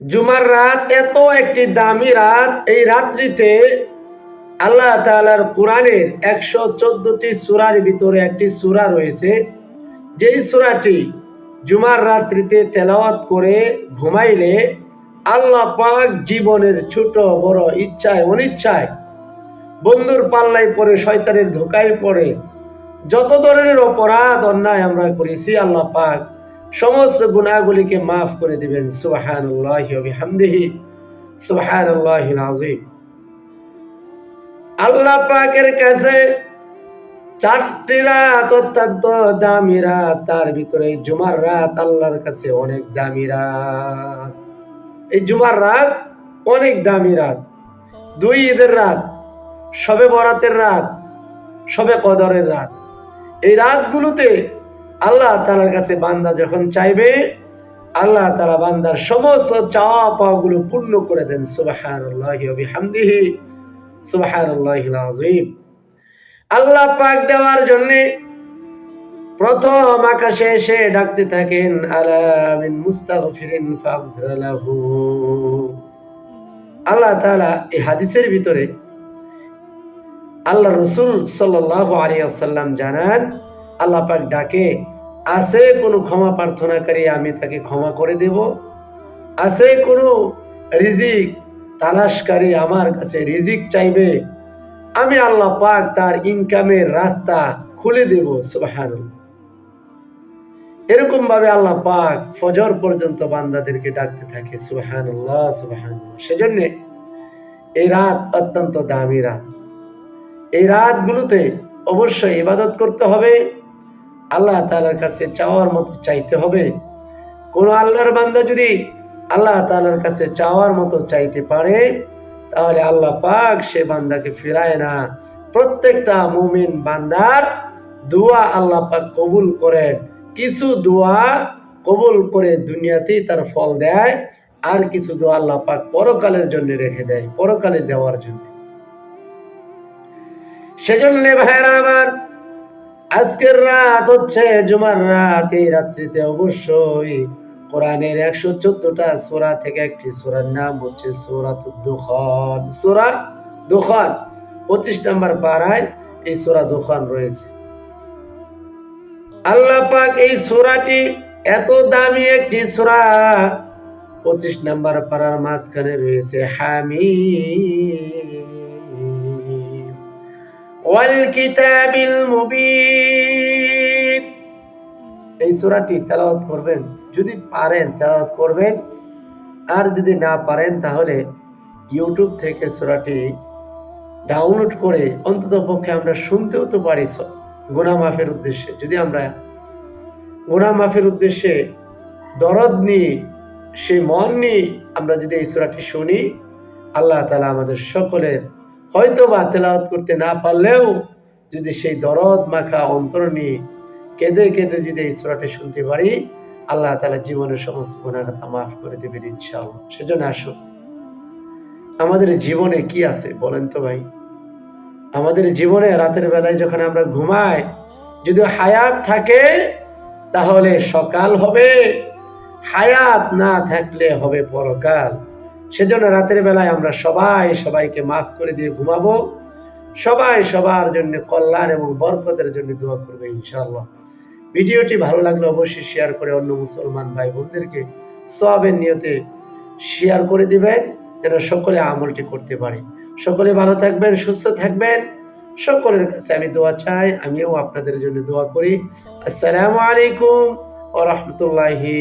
জুমার রাত এত একটি দামি রাত, এই রাত্রিতে আল্লাহ তাআলার কোরআনের একশো চোদ্দটি সুরার ভিতরে একটি সূরা রয়েছে। যেই সূরাটি জুমার রাত্রিতে তেলাওয়াত করে ঘুমাইলে আল্লাহ পাক জীবনের ছোট, বড় ইচ্ছায়, অনিচ্ছায় বন্ধুর পাল্লায় পড়ে, শয়তানের ধোকায় পড়ে, যত ধরনের অপরাধ, অন্যায় আমরা করেছি, আল্লাহ পাক সমস্ত গুণাগুলিকে মাফ করে দিবেন। সুবহানাল্লাহি ওয়া বিহামদিহি। সুবহানাল্লাহিল আযীম। আল্লাহ পাকের কাছে চারটি রাত অত্যন্ত দামি রাত। তার ভিতরে জুমার রাত আল্লাহর কাছে অনেক দামি রাত। এই জুমার রাত অনেক দামি রাত। দুই ঈদের রাত, সবে বরাতের রাত, সবে কদরের রাত। এই রাতগুলোতে আল্লাহ তালার কাছে বান্দা যখন চাইবে, আল্লাহ তালা বান্দার সমস্ত চাওয়া পাওয়াগুলো পূর্ণ করে দেন। সুবাহানুল্লাহি ওয়া বিহামদিহি। সুবহানাল্লাহিল আল্লাহ পাক দেওয়ার জন্য প্রথম আকাশে এসে ডাকতে থাকেন, আলা মিন মুস্তাগফিরিন ফাগফির আল্লাহ তাআলা এই হাদিসের ভিতরে আল্লাহ রসুল সাল্লাল্লাহু আলাইহি ওয়াসাল্লাম জানান, আল্লাহ পাক ডাকে আছে কোনো ক্ষমা প্রার্থনা প্রার্থনাকারী, আমি তাকে ক্ষমা করে দেব। আছে কোনো রিজিক, তালাশকারী আমার কাছে রিজিক চাইবে। আমি আল্লাহ পাক তার ইনকামের রাস্তা খুলে দেব সুবাহান এরকম ভাবে আল্লাহ পাক ফজর পর্যন্ত বান্দাদেরকে ডাকতে থাকে সুবাহান সুবাহান সেজন্য এই রাত অত্যন্ত দামি রাত। এই রাতগুলোতে অবশ্যই ইবাদত করতে হবে। আল্লাহ তালার কাছে চাওয়ার মতো চাইতে হবে। কোন আল্লাহর বান্দা যদি আল্লাহ তালার কাছে চাওয়ার মতো চাইতে পারে, তাহলে আল্লাহ পাক সে বান্দাকে ফিরায় না। প্রত্যেকটা মুমিন বান্দার দোয়া আল্লাহ পাক কবুল করেন। কিছু দোয়া কবুল করে দুনিয়াতেই তার ফল দেয়, আর কিছু দোয়া আল্লাহ পাক পরকালের জন্য রেখে দেয়, পরকালে দেওয়ার জন্য। সেজন্য ভাইরা আমার আজকের রাত হচ্ছে জুমার রাত, এই রাত্রিতে অবশ্যই কোরআনের একশো চোদ্দটা সোরা থেকে একটি সোরার নাম হচ্ছে সোরাত দুখান। সোরা দুখান, পঁচিশ নম্বর পাড়ায় এই সোরা দুখান রয়েছে। আল্লাহ পাক এই সোরাটি এত দামি একটি সোরা, পঁচিশ নম্বর পাড়ার মাঝখানে রয়েছে হামি কিতাবিল মুবিন এই সূরাটি তেলাওয়াত করবেন, যদি পারেন তেলাওয়াত করবেন। আর যদি না পারেন, তাহলে ইউটিউব থেকে সূরাটি ডাউনলোড করে অন্তত পক্ষে আমরা শুনতেও তো পারি গুনাহ মাফের উদ্দেশ্যে। যদি আমরা গুনাহ মাফের উদ্দেশ্যে দরদ নিই সেই মন নিয়ে আমরা যদি এই সূরাটি শুনি, আল্লাহ তাআলা আমাদের সকলের হয়তো বা তেলাওয়াত করতে না পারলেও যদি সেই দরদ মাখা অন্তর নিয়ে কেঁদে কেঁদে যদি এই সুরাটি শুনতে পারি, আল্লাহ তালা জীবনের সমস্ত গুণাগাতা মাফ করে দেবেন ইনশাআল্লাহ। সেজন্য আসুন। আমাদের জীবনে কি আছে বলেন তো ভাই? আমাদের জীবনে রাতের বেলায় যখন আমরা ঘুমাই, যদি হায়াত থাকে, তাহলে সকাল হবে, হায়াত না থাকলে হবে পরকাল। সেজন্য রাতের বেলায় আমরা সবাই সবাইকে মাফ করে দিয়ে ঘুমাবো। সবাই সবার জন্য কল্যাণ এবং বরকতের জন্য দোয়া করবে ইনশাআল্লাহ। ভিডিওটি ভালো লাগলে অবশ্যই শেয়ার করে অন্য মুসলমান ভাই বোনদেরকে সবের নিয়তে শেয়ার করে দিবেন, যেন সকলে আমলটি করতে পারে। সকলে ভালো থাকবেন, সুস্থ থাকবেন। সকলের কাছে আমি দোয়া চাই, আমিও আপনাদের জন্য দোয়া করি। আসসালামু আলাইকুম ওয়া রাহমাতুল্লাহি